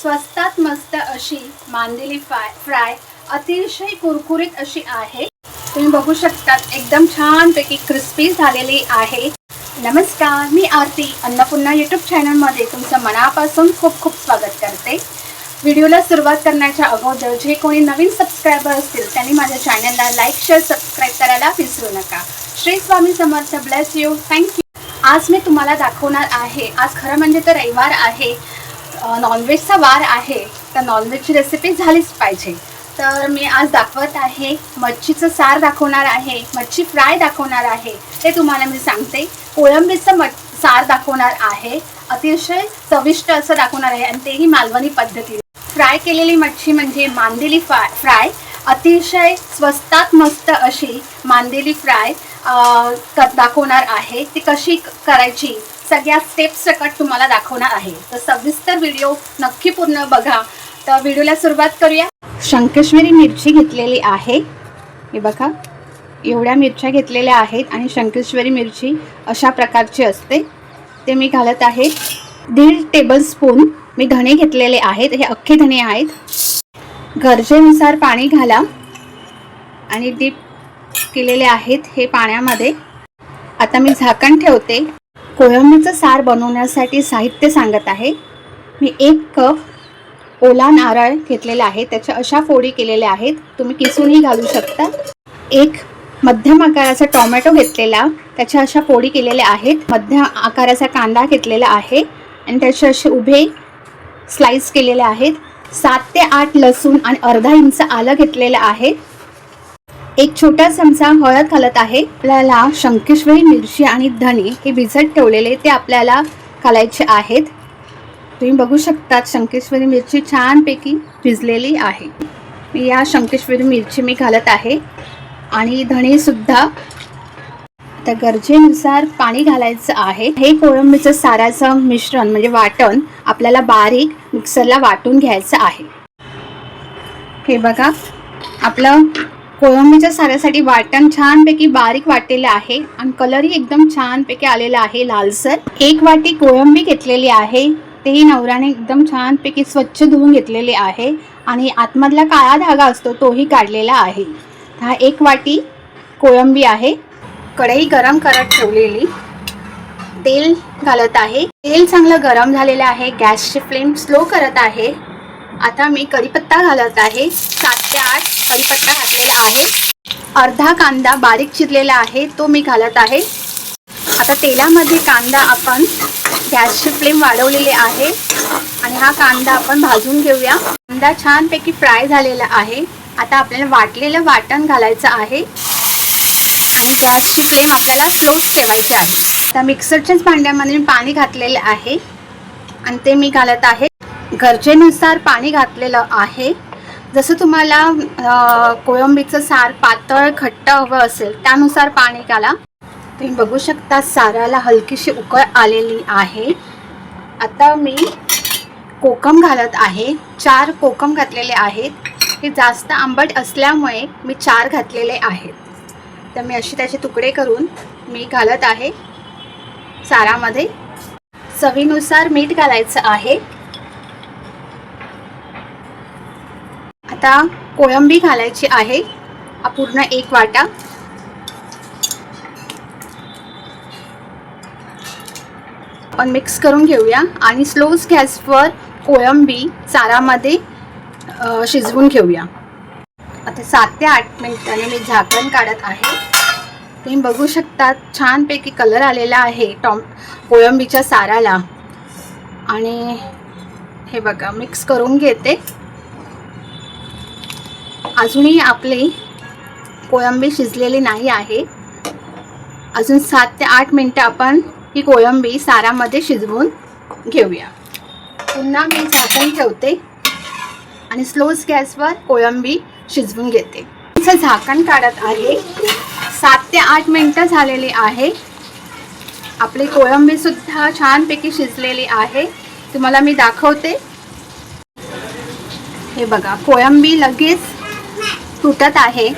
स्वस्तात मस्त अशी मांदेली फ्राय फ्राय अतिशय कुरकुरीत अशी आहे. तुम्ही बघू शकतात एकदम छानपैकी क्रिस्पी झालेली आहे. नमस्कार मी आरती. अन्नपूर्णा यूट्यूब चॅनलमध्ये तुमचं मनापासून खूप खूप स्वागत करते. व्हिडिओला सुरुवात करण्याच्या अगोदर जे कोणी नवीन सबस्क्रायबर असतील त्यांनी माझ्या चॅनलला लाईक शेअर सबस्क्राईब करायला विसरू नका. Shri Swami Samarth bless you thank you आज मी तुम्हाला दाखवणार आहे आज खरं म्हणजे तर रविवार आहे. नॉनव्हेजचा वार आहे तर नॉनव्हेजची रेसिपी झालीच पाहिजे. तर मी आज दाखवत आहे मच्छीचं सार दाखवणार आहे मच्छी फ्राय दाखवणार आहे ते तुम्हाला मी सांगते. कोळंबीचं मच सार दाखवणार आहे अतिशय चविष्ट असं दाखवणार आहे आणि तेही मालवणी पद्धतीने. फ्राय केलेली मच्छी म्हणजे मांदेली फ्राय फ्राय. अतिशय स्वस्तात मस्त अशी मांदेली फ्राय दाखवणार आहे. ती कशी करायची? सगळ्या स्टेप्स सकट तुम्हाला दाखवणार आहे. तर सविस्तर व्हिडिओ नक्की पूर्ण बघा. तर व्हिडिओला सुरुवात करूया. शंकेश्वरी मिरची घेतलेली आहे. हे बघा. एवढ्या मिरच्या घेतलेल्या आहेत आणि शंकेश्वरी मिरची अशा प्रकारची असते. ते मी घालत आहे. दीड टेबलस्पून मी धणे घेतलेले आहेत. हे अख्खे धणे आहेत. गरजेनुसार पाणी घाला. आणि डीप केलेले आहेत हे पाण्यामध्ये. आता मी झाकण ठेवते. कोळंबीचं सार बनवण्यासाठी साहित्य सांगत आहे. मी एक कप ओला नारळ घेतलेला आहे. त्याच्या अशा फोडी केलेल्या आहेत. तुम्ही किसूनही घालू शकता. एक मध्यम आकाराचा टोमॅटो घेतलेला. त्याच्या अशा फोडी केलेल्या आहेत. मध्यम आकाराचा कांदा घेतलेला आहे. आणि त्याचे असे उभे स्लाइस केलेले आहेत. सात ते आठ लसूण आणि अर्धा इंच आलं घेतलेलं आहे. एक छोटा चमचा हळद घालत आहे. आपल्याला शंकेश्वरी मिरची आणि धनी हे भिजत ठेवलेले ते आपल्याला घालायचे आहेत. तुम्ही बघू शकतात शंकेश्वरी मिरची छानपैकी भिजलेली आहे. या शंकेश्वरी मिरची मी घालत आहे. आणि धणे सुद्धा. त्या गरजेनुसार पाणी घालायचं आहे. हे कोळंबीचं साराचं मिश्रण म्हणजे वाटण आपल्याला बारीक मिक्सरला वाटून घ्यायचं आहे. हे बघा. आपलं कोळंबीच्या साऱ्यासाठी वाटण छानपैकी बारीक वाटलेलं आहे आणि कलरही एकदम छानपैकी आलेला आहे लालसर. एक वाटी कोळंबी घेतलेली आहे. तेही नवऱ्याने एकदम छानपैकी स्वच्छ धुवून घेतलेले आहे आणि आतमधला काळा धागा असतो तोही काढलेला आहे. हा एक वाटी कोळंबी आहे. कढई गरम करत ठेवलेली. तेल घालत आहे. तेल चांगलं गरम झालेलं आहे. गॅसची फ्लेम स्लो करत आहे. आता मी कढीपत्ता घालत आहे. सात ते आठ कढीपत्ता घातलेला आहे. अर्धा कांदा बारीक चिरलेला आहे तो मी घालत आहे. आता तेलामध्ये कांदा आपण गॅसची फ्लेम वाढवलेली आहे. आणि हा कांदा आपण भाजून घेऊया. कांदा छानपैकी फ्राय झालेला आहे. आता आपल्याला वाटलेलं वाटण घालायचं आहे. आणि गॅसची फ्लेम आपल्याला स्लोच ठेवायची आहे. आता मिक्सरच्याच भांड्यामध्ये मी पाणी घातलेलं आहे. आणि ते मी घालत आहे. गरजेनुसार पाणी घातलेलं आहे. जसं तुम्हाला कोळंबीचं सार पातळ घट्ट हवं असेल त्यानुसार पाणी घाला. तुम्ही बघू शकता साराला हलकीशी उकळ आलेली आहे. आता मी कोकम घालत आहे. चार कोकम घातलेले आहेत. हे जास्त आंबट असल्यामुळे मी चार घातलेले आहेत. तर मी असे त्याचे तुकडे करून मी घालत आहे सारामध्ये. चवीनुसार मीठ घालायचं आहे. आता कोळंबी घालायची आहे. पूर्ण एक वाटा. आपण मिक्स करून घेऊया आणि स्लोज गॅसवर कोळंबी चारामध्ये शिजवून घेऊया. आता सात ते आठ मिनिटाने मी झाकण काढत आहे. तुम्ही बघू शकता छानपैकी कलर आलेला आहे टॉम कोळंबीच्या साराला. आणि हे बघा मिक्स करून घेते. अजूनही आपली कोळंबी शिजलेली नाही आहे. अजून सात ते आठ मिनटं आपण ही कोळंबी सारामध्ये शिजवून घेऊया. पुन्हा मी झाकण ठेवते आणि स्लोज गॅसवर कोळंबी शिजवून घेते. तिचं झाकण काढत आहे. सात ते आठ मिनटं झालेली आहे. आपली कोळंबी सुद्धा छानपैकी शिजलेली आहे. तुम्हाला मी दाखवते. हे बघा कोळंबी लगेच तुटत आहे.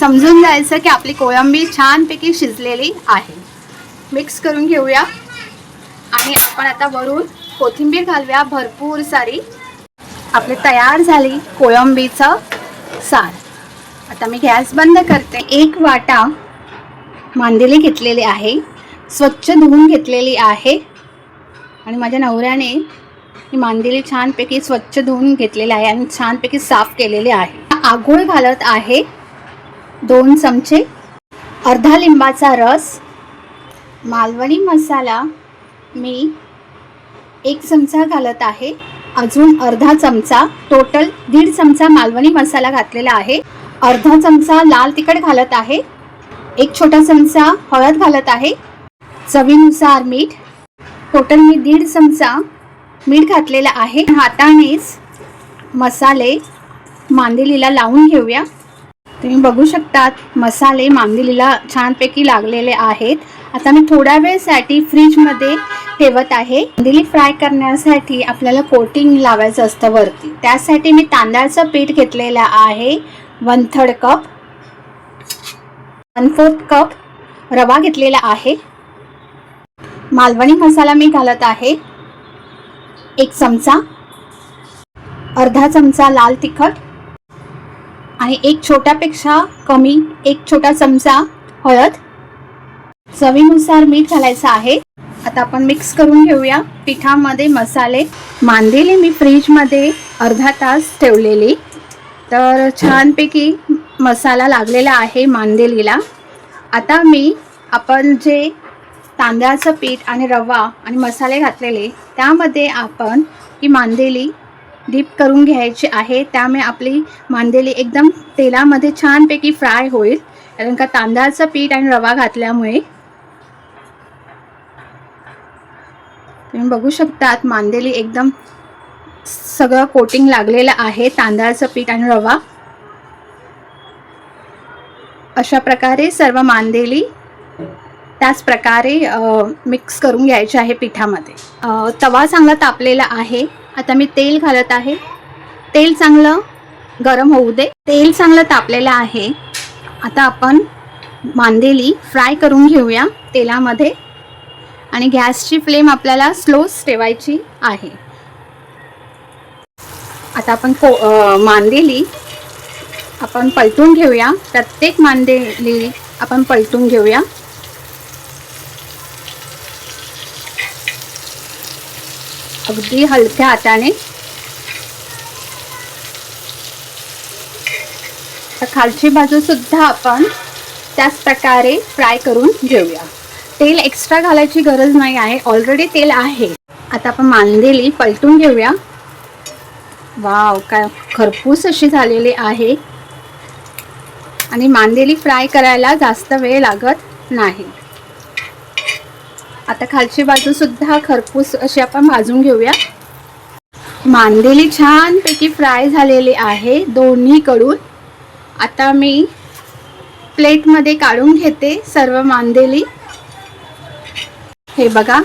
समजून जायचं की आपली कोळंबी छानपैकी शिजलेली आहे. मिक्स करून घेऊया. आणि आपण आता वरून कोथिंबीर घालूया. भरपूर सारी. आपली तयार झाली कोळंबीचं सार. आता मी गॅस बंद करते. एक वाटा मांदेली घेतलेली आहे. स्वच्छ धुवून घेतलेली आहे. आणि माझ्या नवऱ्याने ही मांदेली छानपैकी स्वच्छ धुवून घेतलेली आहे आणि छानपैकी साफ केलेली आहे. आगोळ घालत आहे. दोन चमचे अर्धा लिंबाचा रस मालवणी मसाला मी एक चमचा घालत आहे. अजून अर्धा चमचा टोटल दीड चमचा मालवणी मसाला घातलेला आहे. अर्धा चमचा लाल तिखट घालत आहे. एक छोटा चमचा हळद घालत आहे. चवीनुसार मीठ. टोटल मी दीड चमचा मीठ घातलेला आहे. हातानेच मसाले मांदेलीला लावून घेऊया. तुम्ही बघू शकतात मसाले मांदेलीला छानपैकी लागलेले आहेत. आता मी थोड्या वेळसाठी फ्रीजमध्ये ठेवत आहे. मांदेली फ्राय करण्यासाठी आपल्याला कोटिंग लावायचं असतं वरती. त्यासाठी मी तांदळाचं पीठ घेतलेलं आहे. One third cup one fourth cup रवा घेतलेला आहे. मालवणी मसाला मी घालत आहे. एक चमचा. अर्धा चमचा लाल तिखट. आणि एक छोट्यापेक्षा कमी एक छोटा चमचा हळद. चवीनुसार मीठ घालायचं आहे. आता आपण मिक्स करून घेऊया. पिठामध्ये मसाले. मांदेली मी फ्रीजमध्ये अर्धा तास ठेवलेली. तर छानपैकी मसाला लागलेला आहे मांदेलीला. आता मी आपण जे तांदळाचं पीठ आणि रवा आणि मसाले घातलेले त्यामध्ये आपण ही मांदेली डीप करून घ्यायची आहे. त्यामुळे आपली मांदेली एकदम तेलामध्ये छानपैकी फ्राय होईल. कारण का तांदळाचं पीठ आणि रवा घातल्यामुळे. तुम्ही बघू शकतात मांदेली एकदम सगळं कोटिंग लागलेलं आहे तांदळाचं पीठ आणि रवा. अशा प्रकारे सर्व मांदेली त्याच प्रकारे मिक्स करून घ्यायचे आहे पिठामध्ये. तवा चांगला तापलेला आहे. आता मी तेल घालत आहे. तेल चांगलं गरम होऊ दे. तेल चांगलं तापलेलं आहे. आता आपण मांदेली फ्राय करून घेऊया तेलामध्ये. आणि गॅसची फ्लेम आपल्याला स्लोच ठेवायची आहे. आता आपण को मांदेली आपण पलटून घेऊया. प्रत्येक मांदेली आपण पलटून घेऊया. अगदी हलक्या हाताने. तर खालची बाजू सुद्धा आपण त्याच प्रकारे फ्राय करून घेऊया. तेल एक्स्ट्रा घालायची गरज नाही आहे ऑलरेडी तेल आहे. आता आपण मांदेली पलटून घेऊया. वाव काय खरपूस अशी झालेली आहे. आणि मांदेली फ्राय करायला जास्त वेळ लागत नाही. आता खालची बाजू सुद्धा खरपूस अशी आपण भाजून घेऊया. मांदेली छानपैकी फ्राय झालेली आहे दोन्हीकडून. आता मी प्लेटमध्ये काढून घेते सर्व मांदेली. हे बघा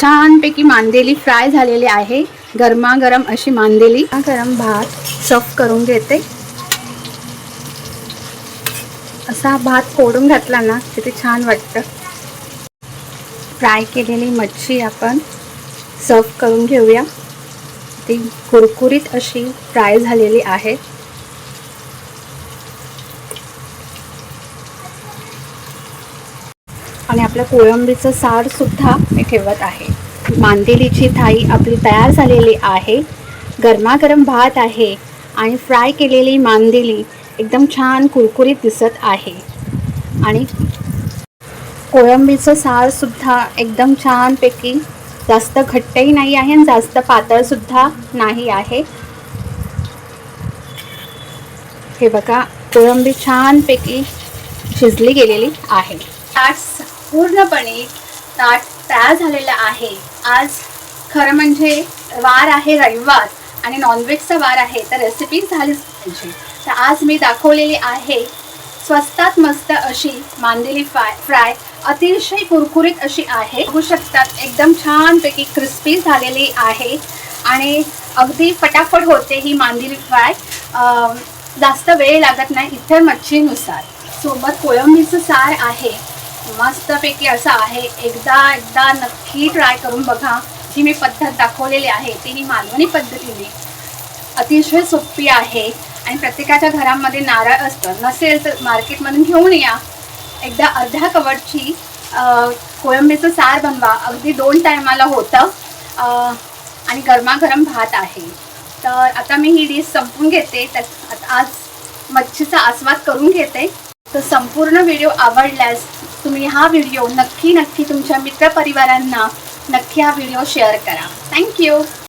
छानपैकी मांदेली फ्राय झालेली आहे. गरमागरम अशी मांदेली. गरम भात सर्व करून घेते. असा भात फोडून घातला ना किती छान वाटतं. फ्राय केलेली मच्छी आपण सर्व करून घेऊया. ती कुरकुरीत अशी फ्राय झालेली आहे. आणि आपल्या कोळंबीचं सार सुद्धा मी ठेवत आहे. मांदेलीची थाळी आपली तयार झालेली आहे. गरमागरम भात आहे आणि फ्राय केलेली मांदेली एकदम छान कुरकुरीत दिसत आहे. आणि कोळंबीचं सारसुद्धा एकदम छानपैकी जास्त घट्टही नाही आहे आणि जास्त पातळसुद्धा नाही आहे. हे बघा कोळंबी छानपैकी शिजली गेलेली आहे. ताट पूर्णपणे ताट तयार झालेलं आहे. आज खरं म्हणजे वार आहे रविवार आणि नॉनव्हेजचा वार आहे तर रेसिपी झालीच पाहिजे. तर आज मी दाखवलेली आहे स्वस्तात मस्त अशी मांदेली फ्राय फ्राय अतिशय कुरकुरीत अशी आहे. बघू शकतात एकदम छानपैकी क्रिस्पी झालेली आहे. आणि अगदी फटाफट होते ही मांदेली फ्राय. जास्त वेळ लागत नाही इतर मच्छीनुसार. सोबत कोळंबीचं सार आहे. मस्तपैकी असं आहे. एकदा एकदा नक्की ट्राय करून बघा. जी मी पद्धत दाखवलेली आहे ती ही मालवणी पद्धतीने. अतिशय सोपी आहे. आणि प्रत्येकाच्या घरामध्ये नारळ असतं. नसेल तर मार्केटमधून घेऊन या. एकदा अर्ध्या कवडची कोळंबीचं सार बनवा. अगदी दोन टायमाला होतं. आणि गरमागरम भात आहे. तर आता मी ही डिश संपून घेते. तर आज मच्छीचा आस्वाद करून घेते. तर संपूर्ण व्हिडिओ आवडल्यास तुम्ही हा व्हिडिओ नक्की नक्की तुमच्या मित्रपरिवारांना नक्की हा व्हिडिओ शेअर करा. थँक्यू